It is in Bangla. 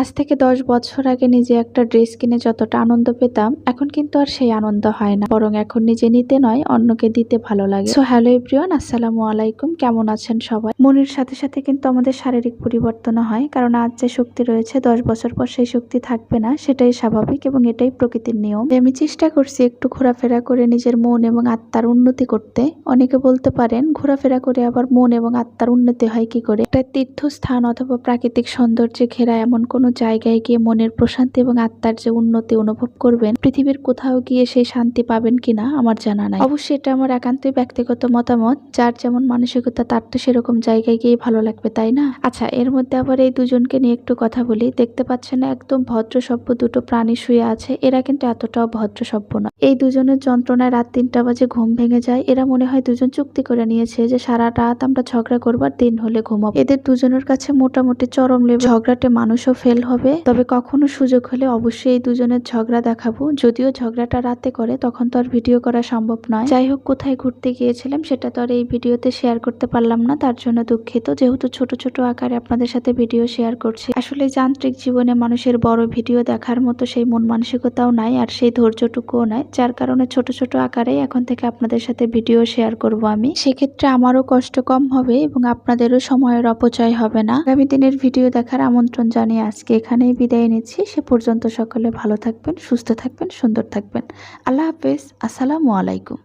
আজ থেকে দশ বছর আগে নিজে একটা ড্রেস কিনে যতটা আনন্দ পেতাম, এখন কিন্তু আর সেই আনন্দ হয় না। বরং এখন নিজে নিতে নয়, অন্যকে দিতে ভালো লাগে। সো হ্যালো এভরিওয়ান আসসালামু আলাইকুম। কেমন আছেন সবাই? মনের সাথে সাথে কিন্তু আমাদের শারীরিক পরিবর্তন হয়, কারণ আজ যে শক্তি রয়েছে, দশ বছর পর সেই শক্তি থাকবে না, সেটাই স্বাভাবিক এবং এটাই প্রকৃতির নিয়ম। আমি চেষ্টা করছি একটু ঘোরাফেরা করে নিজের মন এবং আত্মার উন্নতি করতে, অনেকে বলতে পারেন, ঘোরাফেরা করে আবার মন এবং আত্মার উন্নতি হয় কি করে? একটা তীর্থস্থান অথবা প্রাকৃতিক সৌন্দর্যে ঘেরা এমন কোনো জায়গায় গিয়ে মনের প্রশান্তি এবং আত্মার যে উন্নতি অনুভব করবেন, পৃথিবীর কোথাও গিয়ে সেই শান্তি পাবেন কিনা আমার জানা নাই। অবশ্যই এটা আমার একান্তই ব্যক্তিগত মতামত, যার যেমন মানসিকতা, তার তো সেরকম জায়গায় গিয়ে ভালো লাগবে, তাই না? আচ্ছা এর মধ্যে আবার এই দুজনকে নিয়ে একটু কথা বলি। দেখতে পাচ্ছেন একদম ভদ্র সভ্য দুটো প্রাণী শুয়ে আছে, এরা কিন্তু এতটাও ভদ্র সভ্য না। এই দুজনের যন্ত্রণায় রাত তিনটা বাজে ঘুম ভেঙে যায়। এরা মনে হয় দুজন চুক্তি করে নিয়েছে যে সারা রাত আমরা ঝগড়া করবার দিন হলে ঘুমাবো। এদের দুজনের কাছে মোটামুটি চরম লেভেল ঝগড়াটে মানুষও ফেল হবে। তবে কখনো সুযোগ হলে অবশ্যই এই দুজনের ঝগড়া দেখাবো। যদিও ঝগড়াটা রাতে করে, তখন তো আর ভিডিও করা সম্ভব নয়। যাই হোক, কোথায় ঘুরতে গিয়েছিলাম সেটা তো আর এই ভিডিওতে শেয়ার করতে পারলাম না। তার জন্য দুঃখিত। যেহেতু ছোট ছোট আকারে আপনাদের সাথে ভিডিও শেয়ার করছি। আসলে যান্ত্রিক জীবনে মানুষের বড় ভিডিও দেখার মতো সেই মন মানসিকতাও নাই, আর সেই ধৈর্যটুকুও নাই। যার কারণে ছোট ছোট আকারে এখন থেকে আপনাদের সাথে ভিডিও শেয়ার করব আমি। সেক্ষেত্রে আমারও কষ্ট কম হবে এবং আপনাদেরও সময়ের অপচয় হবে না। আগামী দিনের ভিডিও দেখার আমন্ত্রণ জানিয়ে আজকে এখানেই বিদায় নিচ্ছি। সে পর্যন্ত সকলে ভালো থাকবেন, সুস্থ থাকবেন, সুন্দর থাকবেন। আল্লাহ হাফেজ। আসসালামু আলাইকুম।